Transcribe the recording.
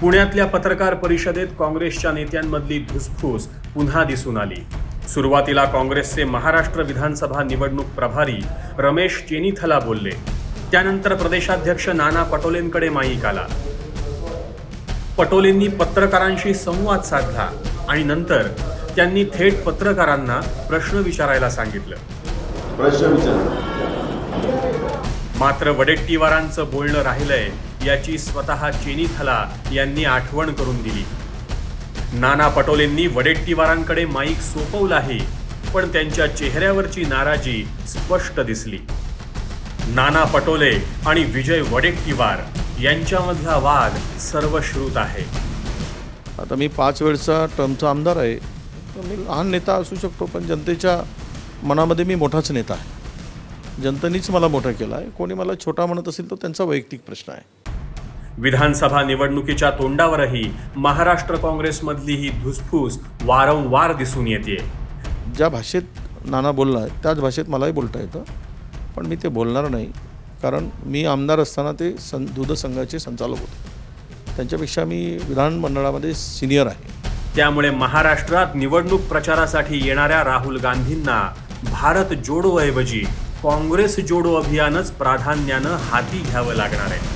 पुण्यातल्या पत्रकार परिषदेत काँग्रेसच्या नेत्यांमधली धुसफूस पुन्हा दिसून आली. सुरुवातीला काँग्रेसचे महाराष्ट्र विधानसभा निवडणूक प्रभारी रमेश चेनीथला बोलले. त्यानंतर प्रदेशाध्यक्ष नाना पटोलेंकडे माईक आला. पटोलेंनी पत्रकारांशी संवाद साधला आणि नंतर त्यांनी थेट पत्रकारांना प्रश्न विचारायला सांगितलं. प्रश्न विचार मात्र वडेट्टीवारांचं बोलणं राहिलंय. याची स्वतः चेनीथला यांनी आठवण करून दिली. नाना पटोलेंनी वडेट्टीवारांकडे माईक सोपवलाही पण त्यांच्या चेहऱ्यावरची नाराजी स्पष्ट दिसली. नाना पटोले आणि विजय वडेट्टीवार यांच्यामधला वाद सर्वश्रुत आहे. आता मी पाच वेळचा टर्मचा आमदार आहे. तर मी लहान नेता असू शकतो पण जनतेच्या मनामध्ये मी मोठाच नेता आहे. जनतेनेच मला मोठा केला आहे. कोणी मला छोटा म्हणत असेल तो त्यांचा वैयक्तिक प्रश्न आहे. विधानसभा निवडणुकीच्या तोंडावरही महाराष्ट्र काँग्रेसमधली ही धुसफूस वारंवार दिसून येते. ज्या भाषेत नाना बोलला त्याच भाषेत मलाही बोलता येतं. पण मी ते बोलणार नाही कारण मी आमदार असताना ते सं दूध संघाचे संचालक होते. त्यांच्यापेक्षा मी विधानमंडळामध्ये सिनियर आहे. त्यामुळे महाराष्ट्रात निवडणूक प्रचारासाठी येणाऱ्या राहुल गांधींना भारत जोडो ऐवजी काँग्रेस जोडो अभियानच प्राधान्यानं हाती घ्यावं लागणार आहे.